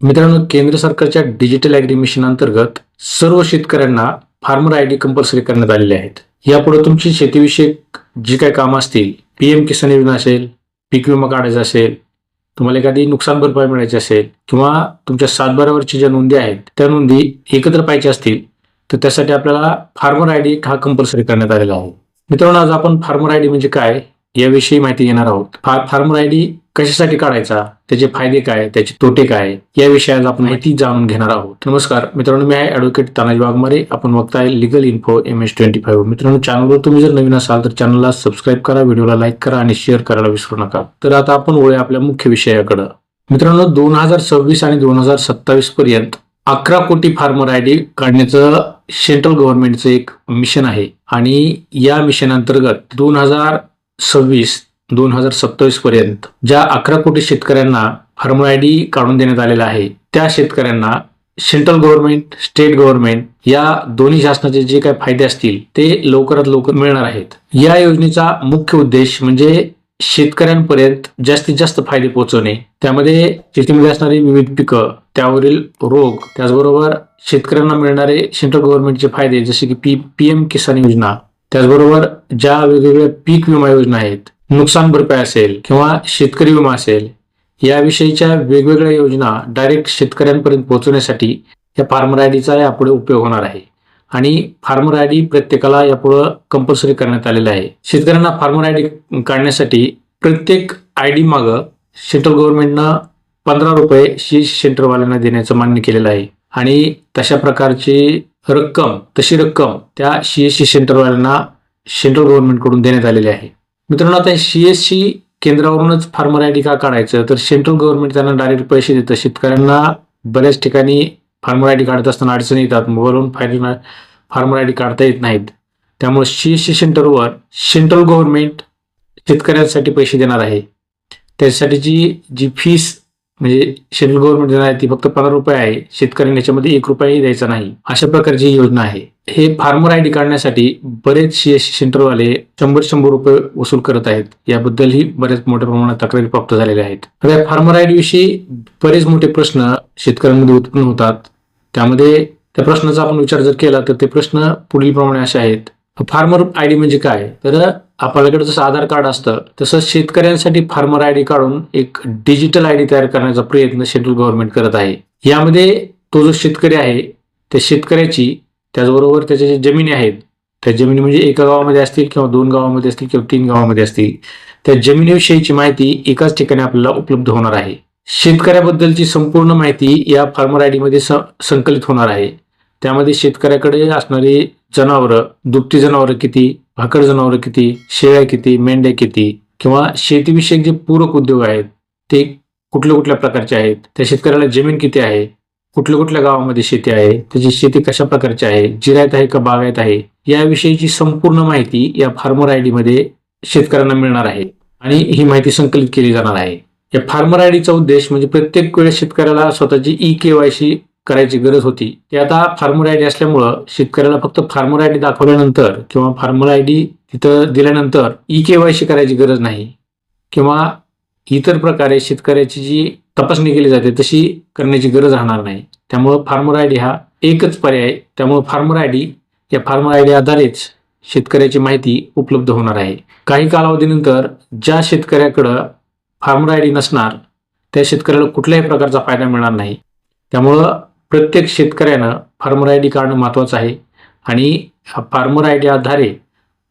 मित्रांनो केंद्र सरकारच्या डिजिटल अॅग्री मिशन अंतर्गत सर्व शेतकऱ्यांना फार्मर आय डी कंपल्सरी करण्यात आलेले आहेत. यापुढे तुमची शेतीविषयक जी काही कामं असतील पी एम किसान योजना असेल पीक विमा काढायचा असेल तुम्हाला एखादी नुकसान भरपाई मिळायची असेल किंवा तुमच्या सातबारावरच्या ज्या नोंदी आहेत त्या नोंदी एकत्र पाहिजे असतील तर त्यासाठी आपल्याला फार्मर आय डी हा कंपल्सरी करण्यात आलेला आहे. मित्रांनो आज आपण फार्मर आय डी म्हणजे काय याविषयी माहिती घेणार आहोत. फार्मर आय डी कशासाठी काढायचा? त्याचे फायदे काय? त्याचे तोटे काय? या विषयात आपण माहिती जाणून घेणार आहोत. नमस्कार. मित्रांनो मी आहे ॲडव्होकेट तानाजी वाघमारे. आपण बघताय legal info M S twenty five मित्रांनो चॅनलवर तुम्ही जर नवीन असाल तर चॅनलला सबस्क्राईब करा व्हिडिओला लाईक करा आणि शेअर करायला विसरू नका. तर आता आपण वळूया आपल्या मुख्य विषयाकडं. मित्रांनो दोन हजार सव्वीस आणि दोन हजार सत्तावीस पर्यंत अकरा कोटी फार्मर आय डी काढण्याचं सेंट्रल गव्हर्नमेंटचं एक मिशन आहे. आणि या मिशन अंतर्गत दोन हजार सव्वीस दोन हजार सत्तावीस पर्यंत ज्या अकरा कोटी शेतकऱ्यांना फार्मर आय डी काढून देण्यात आलेला आहे त्या शेतकऱ्यांना सेंट्रल गव्हर्नमेंट स्टेट गव्हर्नमेंट या दोन्ही शासनाचे जे काही फायदे असतील ते लवकरात लवकर मिळणार आहेत. या योजनेचा मुख्य उद्देश म्हणजे शेतकऱ्यांपर्यंत जास्तीत जास्त फायदे पोहोचवणे. त्यामध्ये शेतीमध्ये असणारी विविध पिकं त्यावरील रोग त्याचबरोबर शेतकऱ्यांना मिळणारे सेंट्रल गव्हर्नमेंटचे फायदे जसे की पी पी एम किसान योजना त्याचबरोबर ज्या वेगवेगळ्या पीक विमा योजना आहेत नुकसान भरपाई असेल किंवा शेतकरी विमा असेल याविषयीच्या वेगवेगळ्या योजना डायरेक्ट शेतकऱ्यांपर्यंत पोहोचवण्यासाठी या फार्मर आय डीचा यापुढे उपयोग होणार आहे. आणि फार्मर आय डी प्रत्येकाला यापुढं कंपल्सरी करण्यात आलेलं आहे. शेतकऱ्यांना फार्मर आय डी काढण्यासाठी प्रत्येक आय डी मागं सेंट्रल गव्हर्नमेंटनं पंधरा रुपये शीश सेंटरवाल्यांना देण्याचं मान्य केलेलं आहे. आणि तशा प्रकारची रक्कम तशी रक्कम त्या सी एस सी सेंटरवाल्यांना सेंट्रल गव्हर्नमेंटकडून देण्यात आलेली आहे. मित्रांनो आता सी एस सी केंद्रावरूनच फार्मर आय डी का काढायचं. तर सेंट्रल गव्हर्नमेंट त्यांना डायरेक्ट पैसे देतं. शेतकऱ्यांना बऱ्याच ठिकाणी फार्मर आय डी काढत असताना अडचणी येतात. मोबाईलवरून फायदे फार्मर आय डी काढता येत नाहीत. त्यामुळे सी एस सी सेंटरवर सेंट्रल गव्हर्नमेंट शेतकऱ्यांसाठी पैसे देणार आहे. त्यासाठीची जी फीस म्हणजे सेंट्रल गव्हर्नमेंट देणार आहे ती फक्त पंधरा रुपये आहे. शेतकऱ्यांनी याच्यामध्ये एक रुपयाही द्यायचा नाही. अशा प्रकारची ही योजना आहे. हे फार्मर आय डी काढण्यासाठी बरेच सी एस सी सेंटरवाले शंभर शंभर रुपये वसूल करत आहेत. याबद्दलही बऱ्याच मोठ्या प्रमाणात तक्रारी प्राप्त झालेल्या आहेत. तर या फार्मर आय डी विषयी बरेच मोठे प्रश्न शेतकऱ्यांमध्ये उत्पन्न होतात. त्यामध्ये त्या प्रश्नाचा आपण विचार जर केला तर ते प्रश्न पुढील प्रमाणे असे आहेत. फार्मर आय डी म्हणजे काय? तर आपल्याकडे जसं आधार कार्ड असतं तसं शेतकऱ्यांसाठी फार्मर आय डी काढून एक डिजिटल आय डी तयार करण्याचा प्रयत्न सेंट्रल गव्हर्नमेंट करत आहे. यामध्ये तो जो शेतकरी आहे त्या शेतकऱ्याची त्याचबरोबर त्याच्या ज्या जमिनी आहेत त्या जमिनी म्हणजे एका गावामध्ये असतील किंवा दोन गावामध्ये असतील किंवा तीन गावामध्ये असतील त्या जमिनीविषयीची माहिती एकाच ठिकाणी आपल्याला उपलब्ध होणार आहे. शेतकऱ्याबद्दलची संपूर्ण माहिती या फार्मर आय डीमध्ये संकलित होणार आहे. त्यामध्ये शेतकऱ्याकडे असणारी जनावरं दुभती जनावरं किती भाकड जनावरं किती शेळ्या किती मेंढ्या किती किंवा शेतीविषयक जे पूरक उद्योग आहेत ते कुठल्या कुठल्या प्रकारचे आहेत? त्या शेतकऱ्याला जमीन किती आहे? कुठल्या कुठल्या गावामध्ये शेती आहे? त्याची शेती कशा प्रकारची आहे? जिरायत आहे का बागायत आहे? याविषयीची संपूर्ण माहिती या फार्मर आयमध्ये शेतकऱ्यांना मिळणार आहे. आणि ही माहिती संकलित केली जाणार आहे. या फार्मर आय डीचा उद्देश म्हणजे प्रत्येक वेळेस शेतकऱ्याला स्वतःची ई केवायसी करायची गरज होती. ते आता फार्मर आय डी असल्यामुळं शेतकऱ्याला फक्त फार्मर आय डी दाखवल्यानंतर किंवा फार्मर आय डी तिथं दिल्यानंतर ई केवायसी करायची गरज नाही किंवा इतर प्रकारे शेतकऱ्याची जी तपासणी केली जाते तशी करण्याची गरज राहणार नाही. त्यामुळं फार्मर आय डी हा एकच पर्याय. त्यामुळं फार्मर आय डी या फार्मर आय डी आधारेच शेतकऱ्याची माहिती उपलब्ध होणार आहे. काही कालावधीनंतर ज्या शेतकऱ्याकडं फार्मर आय डी नसणार त्या शेतकऱ्याला कुठल्याही प्रकारचा फायदा मिळणार नाही. त्यामुळं प्रत्येक शेतकऱ्यानं फार्मर आय डी काढणं महत्त्वाचं आहे. आणि फार्मर आय डी आधारे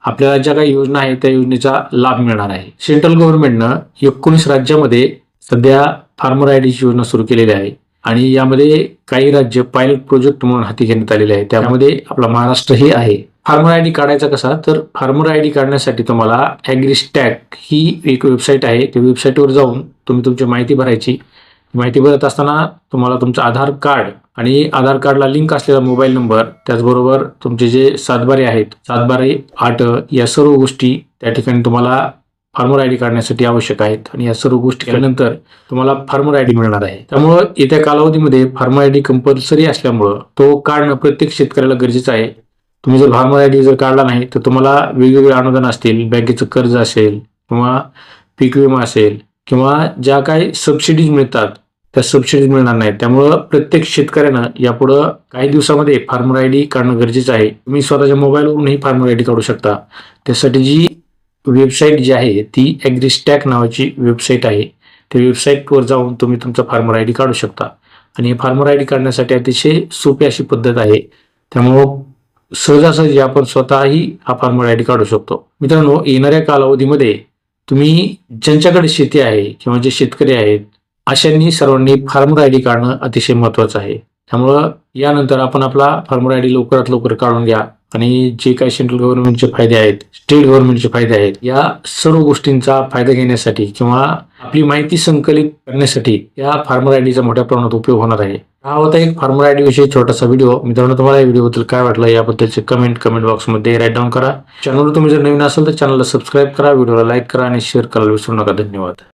आपल्याला ज्या काही योजना आहेत त्या योजनेचा लाभ मिळणार आहे. सेंट्रल गव्हर्नमेंटनं एकोणीस राज्यामध्ये सध्या फार्मर आय डीची योजना सुरू केलेली आहे. आणि यामध्ये काही राज्य पायलट प्रोजेक्ट म्हणून हाती घेण्यात आलेले आहे त्यामध्ये आपला महाराष्ट्रही आहे. फार्मर आय डी काढायचा कसा? तर फार्मर आय डी काढण्यासाठी तुम्हाला ॲग्रिस्टॅक ही एक वेबसाईट आहे. त्या वेबसाईटवर जाऊन तुम्ही तुमची माहिती भरायची. माहिती भरत असताना तुम्हाला तुमचं आधार कार्ड आणि आधार कार्डला लिंक असलेला मोबाईल नंबर त्याचबरोबर तुमचे जे सातबारे आहेत सातबारे आठ या सर्व गोष्टी त्या ठिकाणी तुम्हाला फार्मर आय डी काढण्यासाठी आवश्यक आहेत आणि या सर्व गोष्टी केल्यानंतर तुम्हाला फार्मर आय डी मिळणार आहे. त्यामुळं येत्या कालावधीमध्ये फार्मर आय डी कंपल्सरी असल्यामुळं तो काढणं प्रत्येक शेतकऱ्याला गरजेचं आहे. तुम्ही जर फार्मर आय डी जर काढला नाही तर तुम्हाला वेगवेगळे अनुदान असतील बँकेचं कर्ज असेल किंवा पीक विमा असेल किंवा ज्या काही सबसिडीज मिळतात त्या सबसिडीज मिळणार नाहीत. त्यामुळं प्रत्येक शेतकऱ्यानं यापुढं काही दिवसामध्ये फार्मर आय डी काढणं गरजेचं आहे. तुम्ही स्वतःच्या मोबाईलवरूनही फार्मर आय डी काढू शकता. त्यासाठी जी वेबसाईट जी आहे ती ॲग्रिस्टॅक नावाची वेबसाईट आहे. त्या वेबसाईटवर जाऊन तुम्ही तुमचा फार्मर आय डी काढू शकता. आणि फार्मर आय डी काढण्यासाठी अतिशय सोपी अशी पद्धत आहे. त्यामुळं सहजासहजी आपण स्वतःही हा फार्मर आय डी काढू शकतो. मित्रांनो येणाऱ्या कालावधीमध्ये तुम्ही ज्यांच्याकडे शेती आहे किंवा जे शेतकरी आहेत अशांनी सर्वांनी फार्मर आय डी काढणं अतिशय महत्त्वाचं आहे. त्यामुळं यानंतर आपण आपला फार्मर आय डी लवकरात लवकर काढून घ्या. आणि जे काही सेंट्रल गव्हर्नमेंटचे फायदे आहेत स्टेट गव्हर्नमेंटचे फायदे आहेत या सर्व गोष्टींचा फायदा घेण्यासाठी किंवा आपली माहिती संकलित करण्यासाठी या फार्मर आय डीचा मोठ्या प्रमाणात उपयोग होणार आहे. हा होता एक फार्मर आय डी विषयी छोटासा व्हिडिओ. मित्रांनो तुम्हाला या व्हिडिओबद्दल काय वाटलं याबद्दलचे कमेंट कमेंट बॉक्समध्ये राईट डाऊन करा. चॅनलवर तुम्ही जर नवीन असाल तर चॅनलला सबस्क्राईब करा व्हिडिओला लाईक करा आणि शेअर करायला विसरू नका. धन्यवाद.